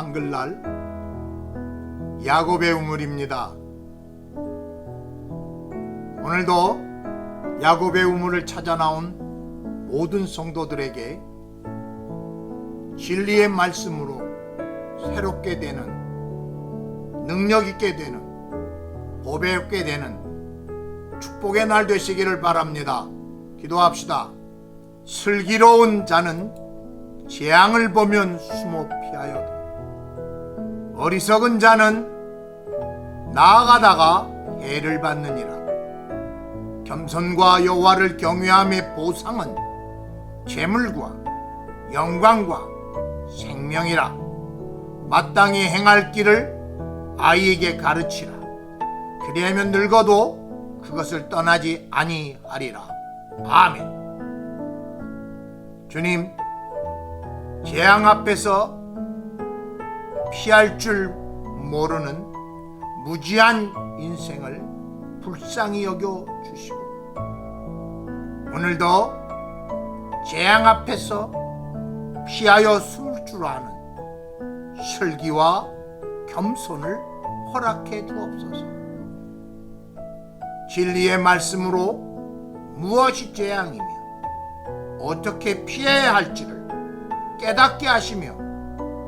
한글날 야곱의 우물입니다 오늘도 야곱의 우물을 찾아 나온 모든 성도들에게 진리의 말씀으로 새롭게 되는 능력 있게 되는 보배롭게 되는 축복의 날 되시기를 바랍니다. 기도합시다. 슬기로운 자는 재앙을 보면 숨어 피하여도 어리석은 자는 나아가다가 해를 받느니라. 겸손과 여호와를 경외함의 보상은 재물과 영광과 생명이라. 마땅히 행할 길을 아이에게 가르치라. 그리하면 늙어도 그것을 떠나지 아니하리라. 아멘. 주님, 재앙 앞에서 피할 줄 모르는 무지한 인생을 불쌍히 여겨 주시고 오늘도 재앙 앞에서 피하여 숨을 줄 아는 슬기와 겸손을 허락해 주옵소서. 진리의 말씀으로 무엇이 재앙이며 어떻게 피해야 할지를 깨닫게 하시며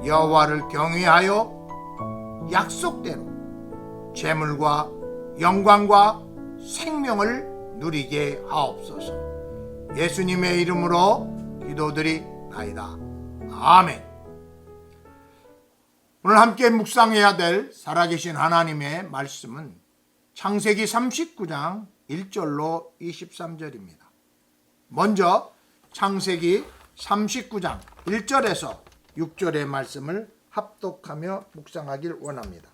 여호와를 경외하여 약속대로 재물과 영광과 생명을 누리게 하옵소서. 예수님의 이름으로 기도드리나이다. 아멘. 오늘 함께 묵상해야 될 살아계신 하나님의 말씀은 창세기 39장 1절로 23절입니다. 먼저 창세기 39장 1절에서 6절의 말씀을 합독하며 묵상하길 원합니다.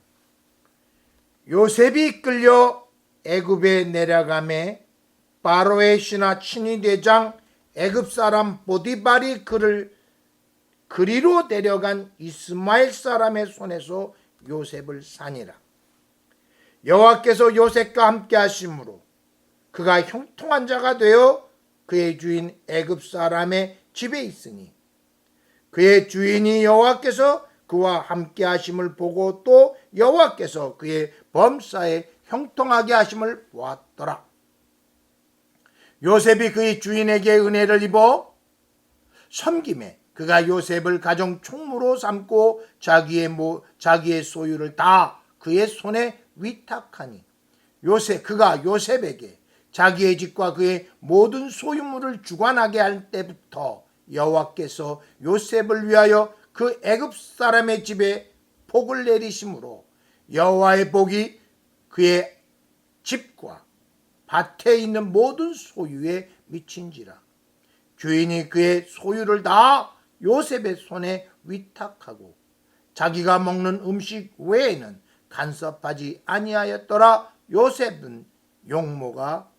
요셉이 끌려 애굽에 내려가매 바로의 신하 친위 대장 애굽 사람 보디발이 그를 그리로 데려간 이스마엘 사람의 손에서 요셉을 사니라. 여호와께서 요셉과 함께 하심으로 그가 형통한 자가 되어 그의 주인 애굽 사람의 집에 있으니 그의 주인이 여호와께서 그와 함께 하심을 보고 또 여호와께서 그의 범사에 형통하게 하심을 보았더라. 요셉이 그의 주인에게 은혜를 입어 섬김에 그가 요셉을 가정 총무로 삼고 자기의 모, 자기의 소유를 다 그의 손에 위탁하니 요셉 그가 요셉에게 자기의 집과 그의 모든 소유물을 주관하게 할 때부터 여호와께서 요셉을 위하여 그 애굽 사람의 집에 복을 내리심으로 여호와의 복이 그의 집과 밭에 있는 모든 소유에 미친지라. 주인이 그의 소유를 다 요셉의 손에 위탁하고 자기가 먹는 음식 외에는 간섭하지 아니하였더라. 요셉은 용모가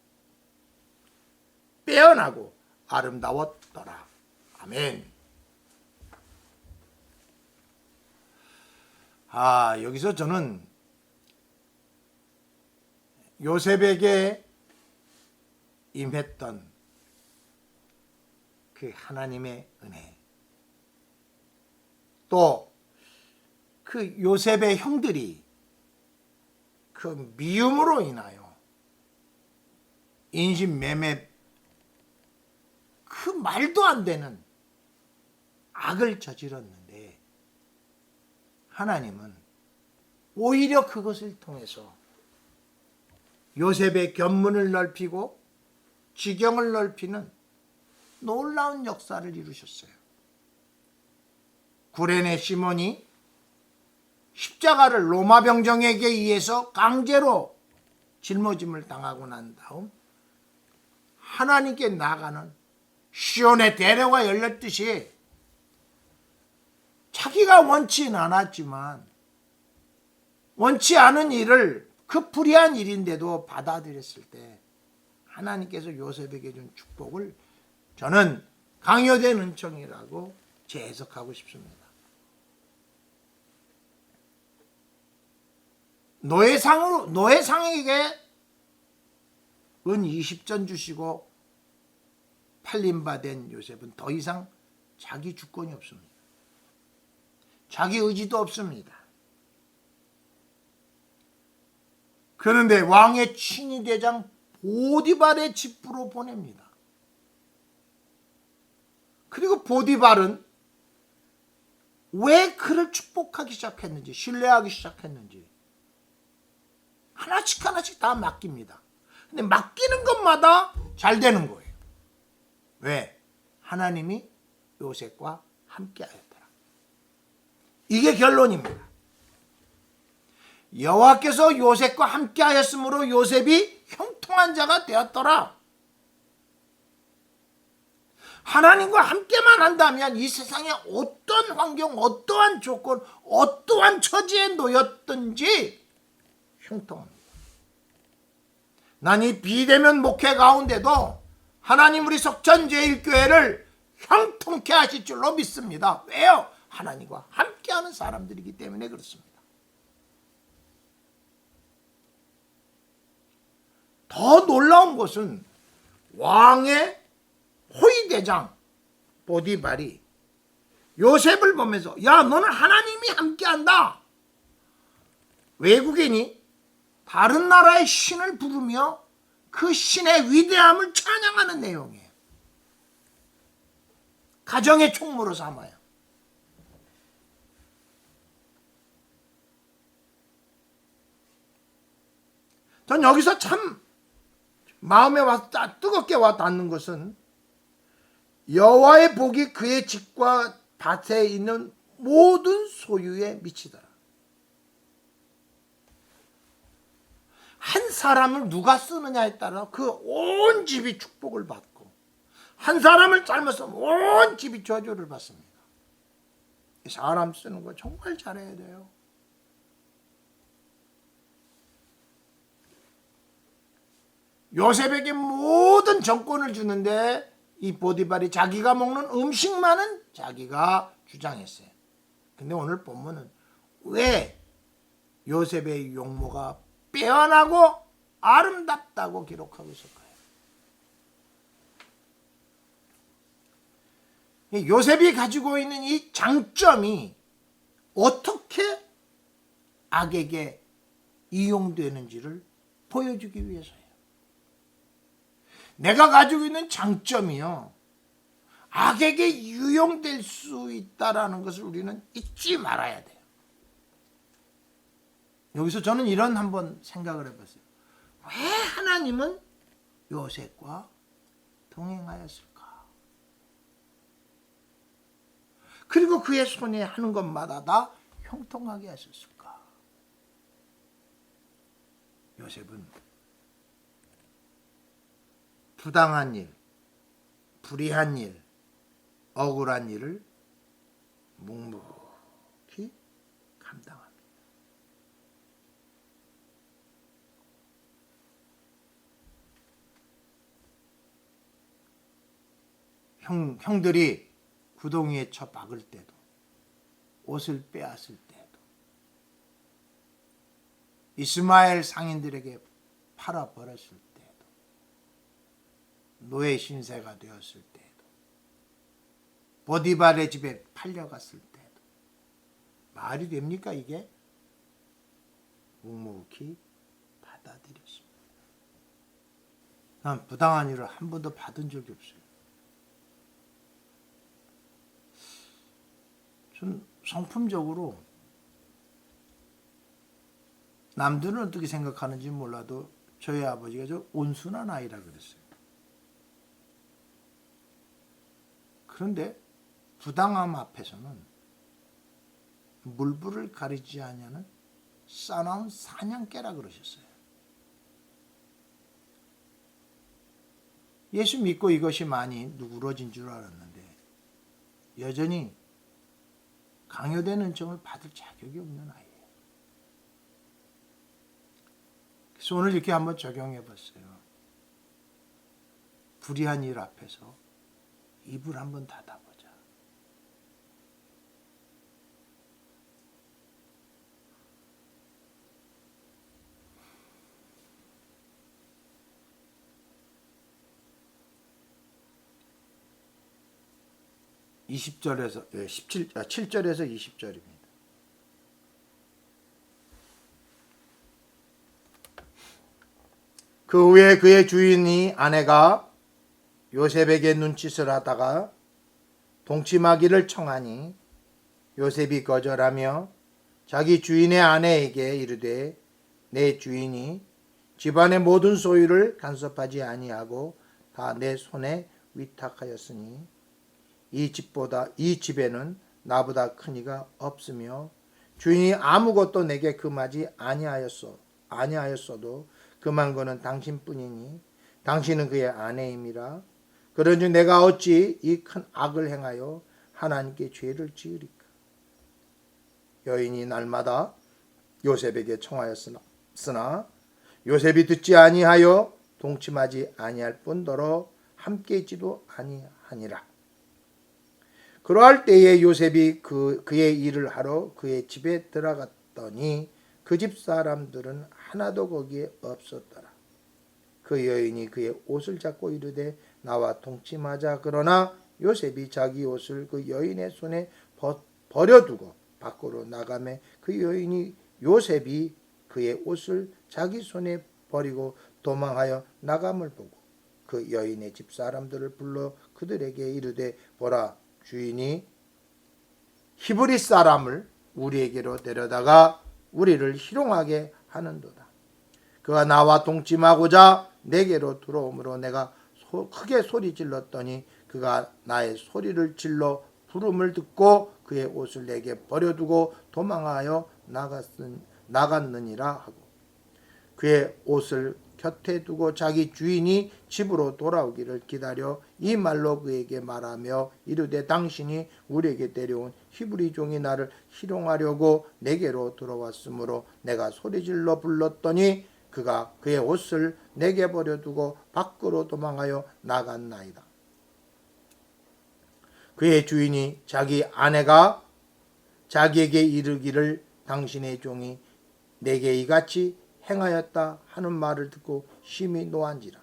빼어나고 아름다웠더라 아멘. 아 여기서 저는 요셉에게 임했던 그 하나님의 은혜 또 그 요셉의 형들이 그 미움으로 인하여 인신매매 그 말도 안 되는 악을 저질렀는데 하나님은 오히려 그것을 통해서 요셉의 견문을 넓히고 지경을 넓히는 놀라운 역사를 이루셨어요. 구레네 시몬이 십자가를 로마 병정에게 의해서 강제로 짊어짐을 당하고 난 다음 하나님께 나가는 시온의 대례가 열렸듯이 자기가 원치는 않았지만 원치 않은 일을 그 불의한 일인데도 받아들였을 때 하나님께서 요셉에게 준 축복을 저는 강요된 은총이라고 재해석하고 싶습니다. 노예상으로 노예상에게 은 20전 주시고 팔림받은 요셉은 더 이상 자기 주권이 없습니다. 자기 의지도 없습니다. 그런데 왕의 친위 대장 보디발의 집으로 보냅니다. 그리고 보디발은 왜 그를 축복하기 시작했는지, 신뢰하기 시작했는지, 하나씩 하나씩 다 맡깁니다. 근데 맡기는 것마다 잘 되는 거예요. 왜? 하나님이 요셉과 함께 하였더라. 이게 결론입니다. 여호와께서 요셉과 함께 하였으므로 요셉이 형통한 자가 되었더라. 하나님과 함께만 한다면 이 세상에 어떤 환경, 어떠한 조건, 어떠한 처지에 놓였든지 형통합니다. 난 이 비대면 목회 가운데도 하나님 우리 석천제일교회를 형통케 하실 줄로 믿습니다. 왜요? 하나님과 함께하는 사람들이기 때문에 그렇습니다. 더 놀라운 것은 왕의 호위대장 보디발이 요셉을 보면서 야 너는 하나님이 함께한다. 외국인이 다른 나라의 신을 부르며 그 신의 위대함을 찬양하는 내용이에요. 가정의 총무로 삼아요. 전 여기서 참 마음에 와 뜨겁게 와 닿는 것은 여호와의 복이 그의 집과 밭에 있는 모든 소유에 미치더라. 한 사람을 누가 쓰느냐에 따라 그 온 집이 축복을 받고 한 사람을 잘못 으면온 집이 저주를 받습니다. 사람 쓰는 거 정말 잘해야 돼요. 요셉에게 모든 정권을 주는데 이 보디발이 자기가 먹는 음식만은 자기가 주장했어요. 근데 오늘 본문은 왜 요셉의 용모가 빼어나고 아름답다고 기록하고 있을까요? 요셉이 가지고 있는 이 장점이 어떻게 악에게 이용되는지를 보여주기 위해서예요. 내가 가지고 있는 장점이요. 악에게 유용될 수 있다라는 것을 우리는 잊지 말아야 돼요. 여기서 저는 이런 한번 생각을 해봤어요. 왜 하나님은 요셉과 동행하였을까? 그리고 그의 손에 하는 것마다 다 형통하게 하셨을까? 요셉은 부당한 일, 불의한 일, 억울한 일을 묵묵히 감당합니다. 형, 형들이 구덩이에 쳐 박을 때도, 옷을 빼앗을 때도, 이스마엘 상인들에게 팔아 버렸을 때, 노예 신세가 되었을 때에도 보디발의 집에 팔려갔을 때에도 말이 됩니까 이게? 묵묵히 받아들였습니다. 난 부당한 일을 한 번도 받은 적이 없어요. 전 성품적으로 남들은 어떻게 생각하는지 몰라도 저희 아버지가 저 온순한 아이라 그랬어요. 그런데 부당함 앞에서는 물불을 가리지 아니하는 싸나운 사냥개라 그러셨어요. 예수 믿고 이것이 많이 누그러진 줄 알았는데 여전히 강요되는 점을 받을 자격이 없는 아이예요. 그래서 오늘 이렇게 한번 적용해 봤어요. 불의한 일 앞에서 입을 한번 닫아보자. 20절에서 예, 17 아, 7절에서 20절입니다. 그 후에 그의 주인이 아내가 요셉에게 눈짓을 하다가 동침하기를 청하니 요셉이 거절하며 자기 주인의 아내에게 이르되 내 주인이 집안의 모든 소유를 간섭하지 아니하고 다 내 손에 위탁하였으니 이 집보다 이 집에는 나보다 큰 이가 없으며 주인이 아무것도 내게 금하지 아니하였어 아니하였어도 금한 거는 당신뿐이니 당신은 그의 아내임이라 그런즉 내가 어찌 이 큰 악을 행하여 하나님께 죄를 지으리까 여인이 날마다 요셉에게 청하였으나 요셉이 듣지 아니하여 동침하지 아니할 뿐더러 함께 있지도 아니하니라 그러할 때에 요셉이 그 그의 일을 하러 그의 집에 들어갔더니 그 집 사람들은 하나도 거기에 없었더라. 그 여인이 그의 옷을 잡고 이르되 나와 동침하자 그러나 요셉이 자기 옷을 그 여인의 손에 버, 버려두고 밖으로 나가매 그 여인이 요셉이 그의 옷을 자기 손에 버리고 도망하여 나감을 보고 그 여인의 집 사람들을 불러 그들에게 이르되 보라 주인이 히브리 사람을 우리에게로 데려다가 우리를 희롱하게 하는도다. 그가 나와 동침하고자 내게로 들어오므로 내가 소, 크게 소리 질렀더니 그가 나의 소리를 질러 부름을 듣고 그의 옷을 내게 버려두고 도망하여 나갔은, 나갔느니라 하고 그의 옷을 곁에 두고 자기 주인이 집으로 돌아오기를 기다려 이 말로 그에게 말하며 이르되 당신이 우리에게 데려온 히브리 종이 나를 희롱하려고 내게로 들어왔으므로 내가 소리질러 불렀더니 그가 그의 옷을 내게 버려두고 밖으로 도망하여 나갔나이다. 그의 주인이 자기 아내가 자기에게 이르기를 당신의 종이 내게 이같이 행하였다 하는 말을 듣고 심히 노한지라.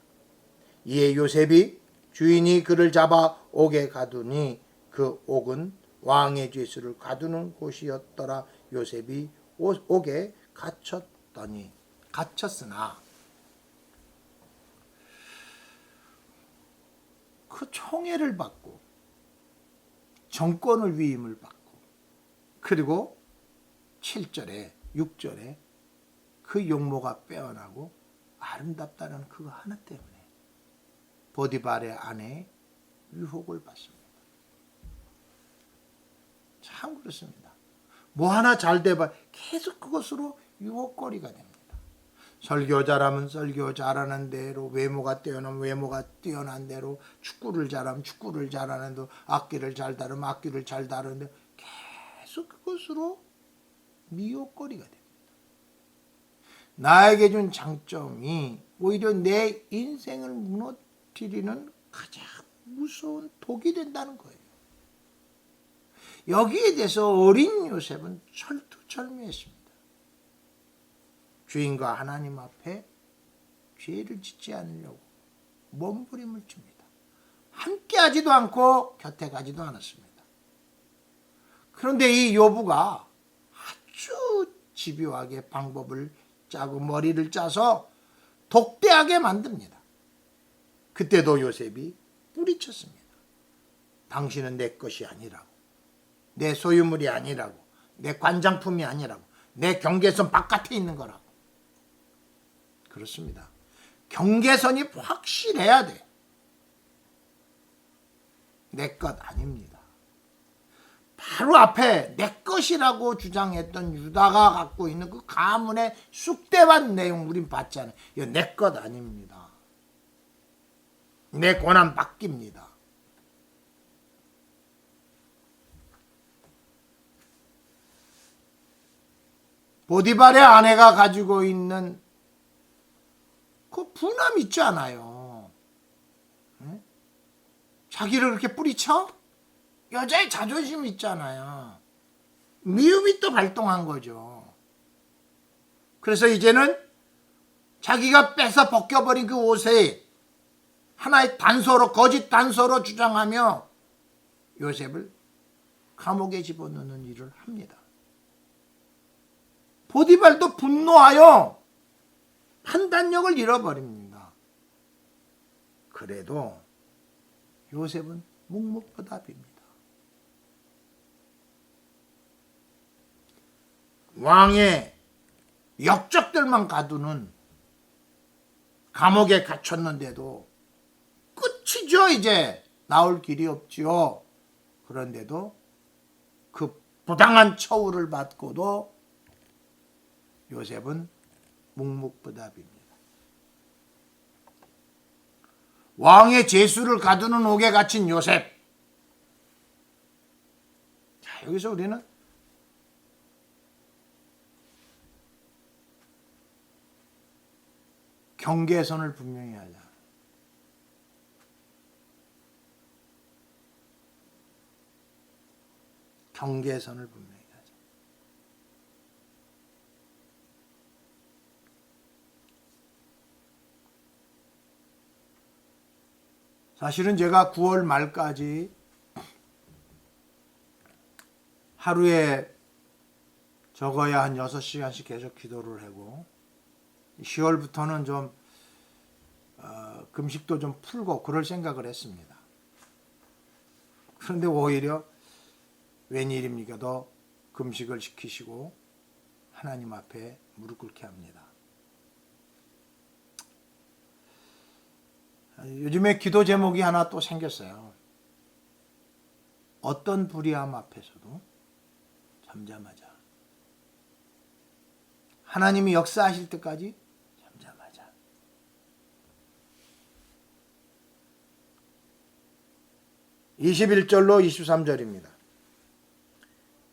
이에 요셉이 주인이 그를 잡아 옥에 가두니 그 옥은 왕의 죄수를 가두는 곳이었더라. 요셉이 옥- 옥에 갇혔더니 갇혔으나 그 총애를 받고 정권을 위임을 받고 그리고 7절에 6절에 그 용모가 빼어나고 아름답다는 그거 하나 때문에 보디발의 아내 유혹을 받습니다. 참 그렇습니다. 뭐 하나 잘 돼봐 계속 그것으로 유혹거리가 됩니다. 설교 잘하면 설교 잘하는 대로 외모가 뛰어나면 외모가 뛰어난 대로 축구를 잘하면 축구를 잘하는 대로 악기를 잘 다루면 악기를 잘 다루는데 계속 그것으로 미혹거리가 됩니다. 나에게 준 장점이 오히려 내 인생을 무너뜨리는 가장 무서운 독이 된다는 거예요. 여기에 대해서 어린 요셉은 철두철미했습니다. 주인과 하나님 앞에 죄를 짓지 않으려고 몸부림을 칩니다. 함께 하지도 않고 곁에 가지도 않았습니다. 그런데 이 요부가 아주 집요하게 방법을 짜고 머리를 짜서 독대하게 만듭니다. 그때도 요셉이 뿌리쳤습니다. 당신은 내 것이 아니라고. 내 소유물이 아니라고. 내 관장품이 아니라고. 내 경계선 바깥에 있는 거라고. 그렇습니다. 경계선이 확실해야 돼. 내 것 아닙니다. 바로 앞에 내 것이라고 주장했던 유다가 갖고 있는 그 가문의 쑥대밭 내용 우린 봤잖아요. 이거 내 것 아닙니다. 내 권한 맡깁니다. 보디발의 아내가 가지고 있는 그 분함 있지 않아요. 응? 자기를 그렇게 뿌리쳐? 여자의 자존심 있잖아요. 미움이 또 발동한 거죠. 그래서 이제는 자기가 뺏어 벗겨버린 그 옷에 하나의 단서로, 거짓 단서로 주장하며 요셉을 감옥에 집어넣는 일을 합니다. 보디발도 분노하여 판단력을 잃어버립니다. 그래도 요셉은 묵묵부답입니다. 왕의 역적들만 가두는 감옥에 갇혔는데도 끝이죠 이제 나올 길이 없지요. 그런데도 그 부당한 처우를 받고도 요셉은 묵묵부답입니다. 왕의 제수를 가두는 옥에 갇힌 요셉. 자, 여기서 우리는 경계선을 분명히 하자. 경계선을 분명히 하자. 사실은 제가 9월 말까지 하루에 적어야 한 6시간씩 계속 기도를 하고 10월부터는 좀 어, 금식도 좀 풀고 그럴 생각을 했습니다. 그런데 오히려 웬일입니까? 더 금식을 시키시고 하나님 앞에 무릎 꿇게 합니다. 요즘에 기도 제목이 하나 또 생겼어요. 어떤 불의함 앞에서도 잠잠하자. 하나님이 역사하실 때까지 잠잠하자. (21절로) (23절입니다)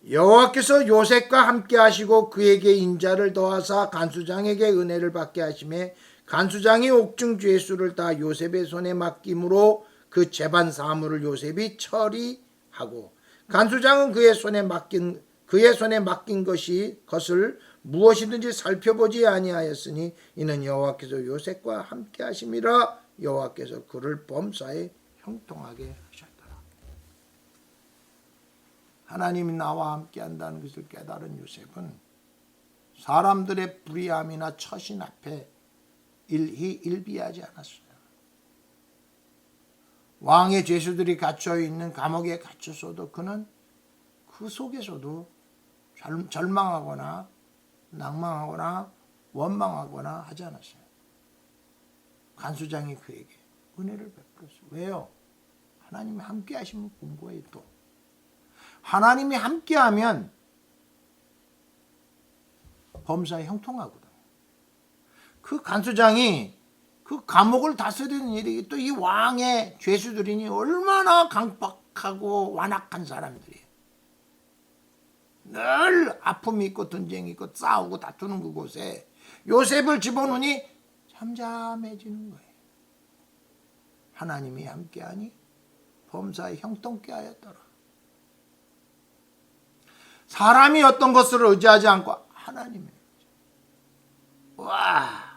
여호와께서 요셉과 함께 하시고 그에게 인자를 더하사 간수장에게 은혜를 받게 하심에 간수장이 옥중 죄수를 다 요셉의 손에 맡김으로 그 재반 사물을 요셉이 처리하고 간수장은 그의 손에 맡긴 그의 손에 맡긴 것이 것을 무엇이든지 살펴보지 아니하였으니 이는 여호와께서 요셉과 함께 하심이라 여호와께서 그를 범사에 형통하게 하셨더라. 하나님이 나와 함께 한다는 것을 깨달은 요셉은 사람들의 불의함이나 처신 앞에 일히 일비하지 않았어요. 왕의 죄수들이 갇혀 있는 감옥에 갇혔어도 그는 그 속에서도 절- 절망하거나 낭망하거나 원망하거나 하지 않았어요. 간수장이 그에게 은혜를 베풀었어요. 왜요? 하나님이 함께 하시면 본 거예요, 또. 하나님이 함께 하면 범사에 형통하거든. 그 간수장이 그 감옥을 다스리는 일이 또 이 왕의 죄수들이니 얼마나 강박하고 완악한 사람들이에요. 늘 아픔이 있고 전쟁이 있고 싸우고 다투는 그곳에 요셉을 집어넣으니 잠잠해지는 거예요. 하나님이 함께하니 범사에 형통케 하였더라. 사람이 어떤 것을 의지하지 않고 하나님이 와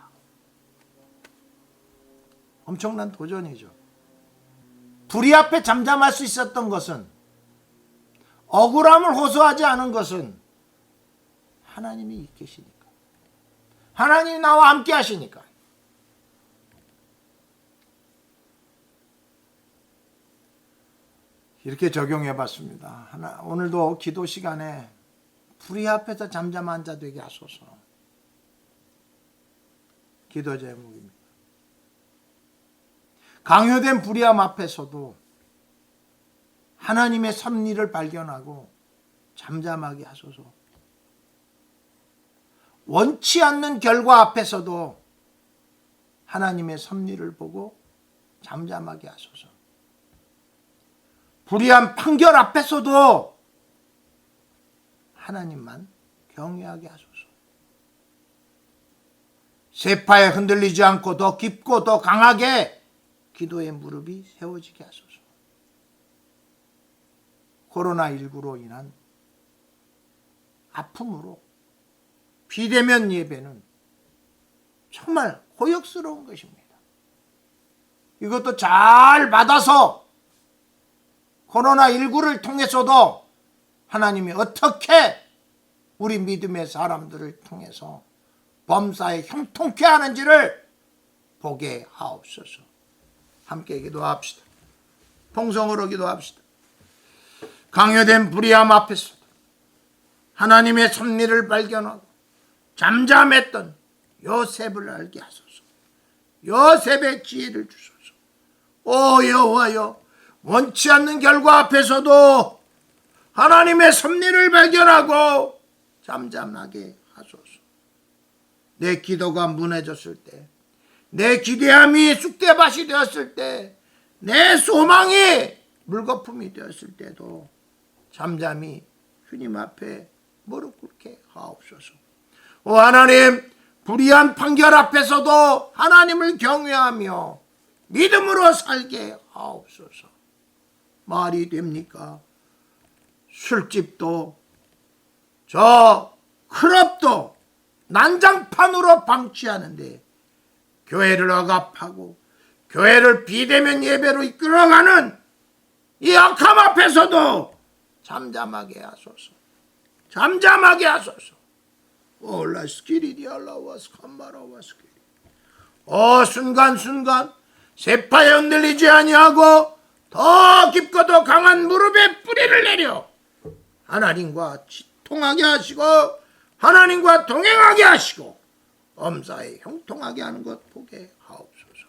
엄청난 도전이죠. 불의 앞에 잠잠할 수 있었던 것은 억울함을 호소하지 않은 것은 하나님이 계시니까. 하나님이 나와 함께 하시니까. 이렇게 적용해 봤습니다. 하나, 오늘도 기도 시간에 불의 앞에서 잠잠한 자 되게 하소서. 기도 제목입니다. 강요된 불의함 앞에서도 하나님의 섭리를 발견하고 잠잠하게 하소서. 원치 않는 결과 앞에서도 하나님의 섭리를 보고 잠잠하게 하소서. 불의한 판결 앞에서도 하나님만 경외하게 하소서. 세파에 흔들리지 않고 더 깊고 더 강하게 기도의 무릎이 세워지게 하소서. 코로나19로 인한 아픔으로 비대면 예배는 정말 고역스러운 것입니다. 이것도 잘 받아서 코로나19를 통해서도 하나님이 어떻게 우리 믿음의 사람들을 통해서 범사에 형통케 하는지를 보게 하옵소서. 함께 기도합시다. 통성으로 기도합시다. 강요된 불의함 앞에서 하나님의 섭리를 발견하고 잠잠했던 요셉을 알게 하소서. 요셉의 지혜를 주소서. 오 여호와여 원치 않는 결과 앞에서도 하나님의 섭리를 발견하고 잠잠하게 하소서. 내 기도가 무너졌을 때, 내 기대함이 쑥대밭이 되었을 때, 내 소망이 물거품이 되었을 때도 잠잠히 주님 앞에 무릎 꿇게 하옵소서. 오 하나님, 불의한 판결 앞에서도 하나님을 경외하며 믿음으로 살게 하옵소서. 말이 됩니까? 술집도 저 클럽도 난장판으로 방치하는데 교회를 억압하고 교회를 비대면 예배로 이끌어가는 이 악함 앞에서도 잠잠하게 하소서. 잠잠하게 하소서. 캄바라와스키리. 어 순간순간 세파에 흔들리지 아니하고 더 깊고 더 강한 무릎에 뿌리를 내려 하나님과 통하게 하시고 하나님과 동행하게 하시고 엄사에 형통하게 하는 것 보게 하옵소서.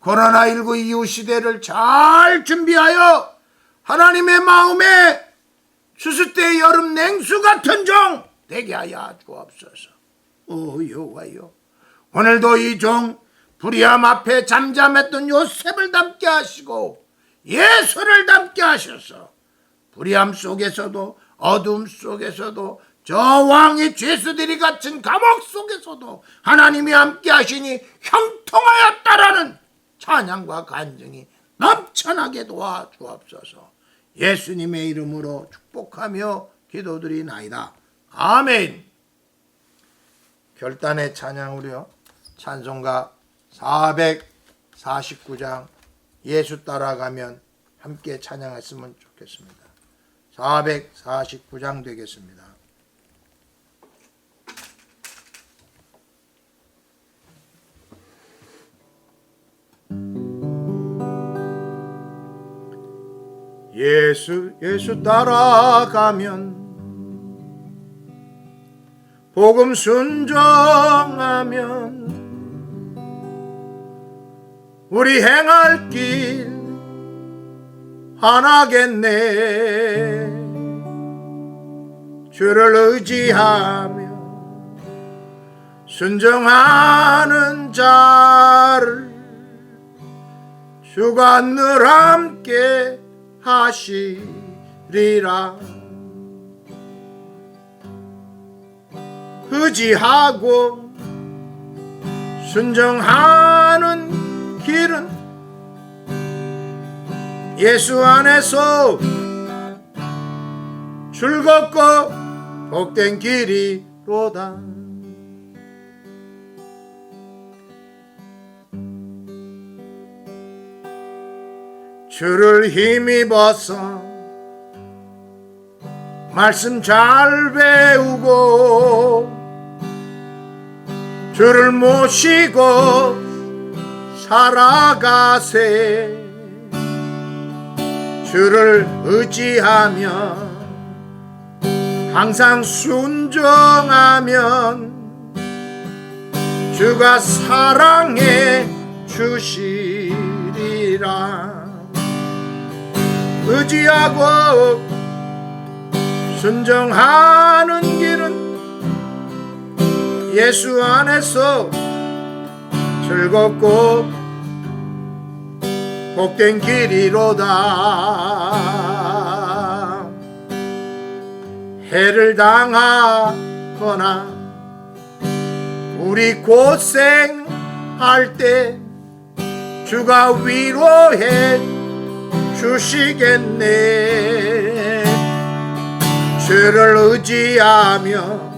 코로나19 이후 시대를 잘 준비하여 하나님의 마음에 때 여름 냉수 같은 종 되게 하여 주옵소서. 오 여호와여 오늘도 이 종 불의함 앞에 잠잠했던 요셉을 담게 하시고 예수를 담게 하셔서 불의함 속에서도 어둠 속에서도 저 왕의 죄수들이 갇힌 감옥 속에서도 하나님이 함께 하시니 형통하였다라는 찬양과 간증이 넘쳐나게 도와 주옵소서. 예수님의 이름으로 축복하며 기도드리나이다. 아멘. 결단의 찬양으로요. 찬송가 449장 예수 따라가면 함께 찬양했으면 좋겠습니다. 449장 되겠습니다. 예수 예수 따라가면 복음 순종하면 우리 행할 길 하나겠네. 주를 의지하며 순종하는 자를 주가 늘 함께 하시리라. 의지하고 순종하는 길은 예수 안에서 즐겁고 복된 길이로다 주를 힘입어서 말씀 잘 배우고 주를 모시고 살아가세. 주를 의지하며 항상 순종하면 주가 사랑해 주시리라 의지하고 순종하는 길은 예수 안에서 즐겁고 복된 길이로다. 해를 당하거나 우리 고생할 때 주가 위로해 주시겠네. 주를 의지하며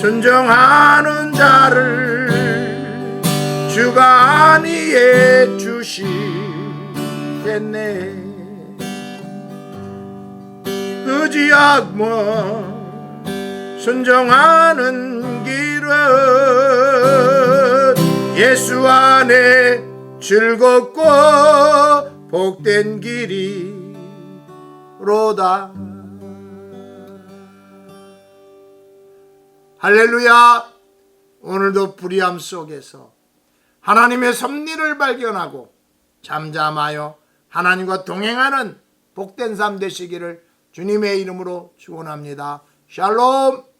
순종하는 자를 주가 안위해 주시겠네. 무지하고 순종하는 길은 예수 안에 즐겁고 복된 길이로다 할렐루야 오늘도 불의함 속에서 하나님의 섭리를 발견하고 잠잠하여 하나님과 동행하는 복된 삶 되시기를 주님의 이름으로 축원합니다. 샬롬.